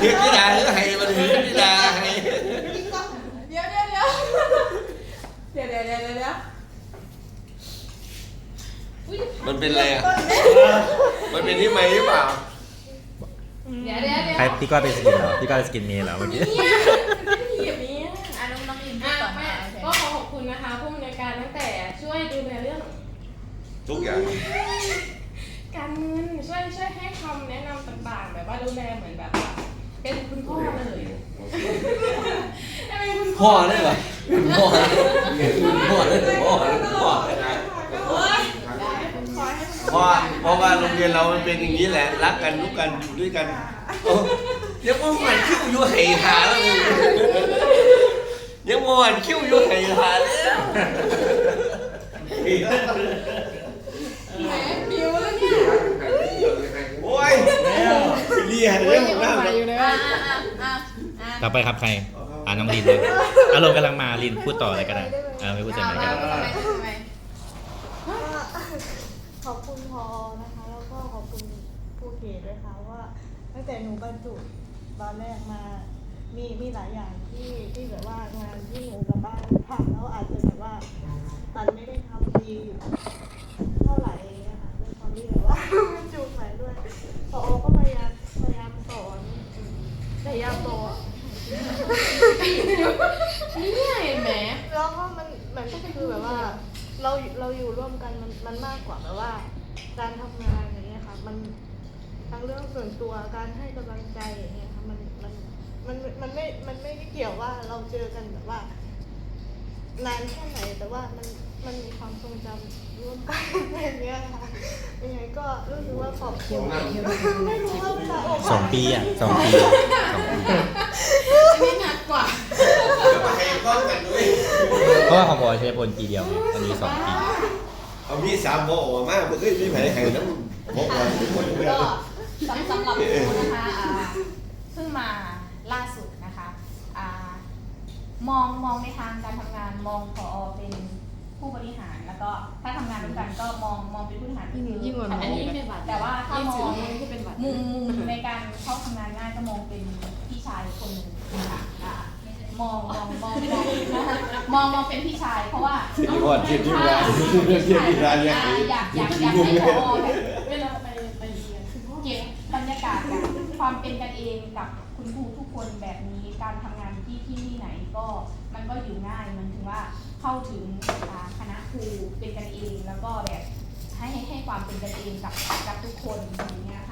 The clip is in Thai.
เฮ็ดที่ดาเฮ็ดให้มันเฮ็ดที่ดาให้เดี๋ยวเดี๋ยวเดี๋ยวเดี๋ยวเดี๋ยวเดี๋ยวมันเป็นอะไรอะ มันเป็นที่ไหมหรือเปล่าใครพี่ก้อยเป็นสกินเหรอพี่ก้อยเป็นสกินเมียเหรอเมื่อกี้ยแบบนี้ อะน้องน้องอินพูกแม่ก็ขอขอบคุณนะคะผู้อำนการตั้งแต่ช่วยดูแลเรื่อง ทุกอย่าง การเงินช่วยช่วยให้คำแนะนำต่างๆ แบบว่าดูแลเหมือนแบบ เป็นคุณพ่อเลยเป็นคุณพ่อได้ปะพ่อพ่อได้พ่อได้พ่อได้โอ๊ยขอให้คุณเพราะว่าเพราะว่าโรงเรียนเรามันเป็นอย่างนี้แหละ รักกันรู้กันอยู่ด้วยกันโอ้ยังว่าหวานคิ้วอยู่ไหหาแล้วมึงยังว่าหวานคิ้วอยู่ไหหาแล้วแหมผิวแล้วเนี่ย โอ้ยเรียนเรื่องของน้ำ อะอะอะอะอะต่อไปครับใคร อ่าน้องลินเลยอารมณ์กำลังมาลินพูดต่อเลยก็ได้อ่าไม่พูดจะไหมมากันทำไมทำไมก็ขอบคุณพอนะคะ แล้วก็ขอบคุณผู้เขตด้วยค่ะว่าตั้งแต่หนูบรรจุตอนแรกมา มีมีหลายอย่างที่ที่แบบว่างานที่หนูกับบ้านทำแล้วอาจจะแบบว่าตันไม่ได้ทำดีเท่าไหร่นะคะด้วยความที่แบบว่า บรรจุใหม่ด้วยพอก็พยายามพยายามสอนพยายามบอก เนี่ยเห็นไหม แล้วก็มันมัน คือแบบว่าเราเราอยู่ร่วมกันมันมันมากกว่าแบบว่า การทำงานอย่างเงี้ยค่ะ มันทั้งเรื่องส่วนตัวการให้กำลังใจอย่างเงี้ยค่ะมันมันมันมันไม่มันไม่ได้เกี่ยวว่าเราเจอกันแบบว่า นานแค่ไหนแต่ว่ามันมันมีความทรงจำร่วมกันอย่างเงี้ยค่ะยังไงก็รู้สึกว่าขอบคุณไม่รู้ว่าเวลาอกหักสองปีอะสองปีสองปี อันนี้หนักกว่า จะมาให้กล้องกันด้วย เพราะ ว่าของบอยใช้พลปีเดียวไงอันนี้สองปีเอามีสามโมออกมาเมื่อคืนมีไผ่ไข่น้ำบอกว่าทุกคนเลยก็สำสำหรับหนูนะคะอ่าเพิ่งมาล่าสุดนะคะอ่ามองมองในทางการทำงานมองพอเป็นผู้บริหารแล้วก็ถ้าทำงานร่วมกันก็มองมองเป็นผู้บริหารที่คือยิ่งกว่าหนู อันนี้ไม่เป็นหวัดแต่ว่าถ้ามอง ที่เป็นหวัดมุมมุมในการเข้าทำงานง่ายก็มองเป็นพี่ชายคนหนึ่งนะคะอ่า มองมองมองมองนะคะมองมองเป็นพี่ชาย เพราะว่าเทียบที่ว่าเทียบที่ร้านเทียบที่ร้านเนี่ยอ่อยากอยากอยากให้พอแบบเวลาไปไปเรียนคือพ่อเก็บบรรยากาศแบบความเป็นกันเองกับคุณครูทุกคนแบบนี้การทำงานที่ที่นี่ไหนก็มันก็อยู่ง่ายมันถึงว่าเข้าถึงอ่าคณะครูเป็นกันเองแล้วก็แบบให้ให้ให้ความเป็นกันเองกับกับทุกคนอย่างเงี้ยค่ะ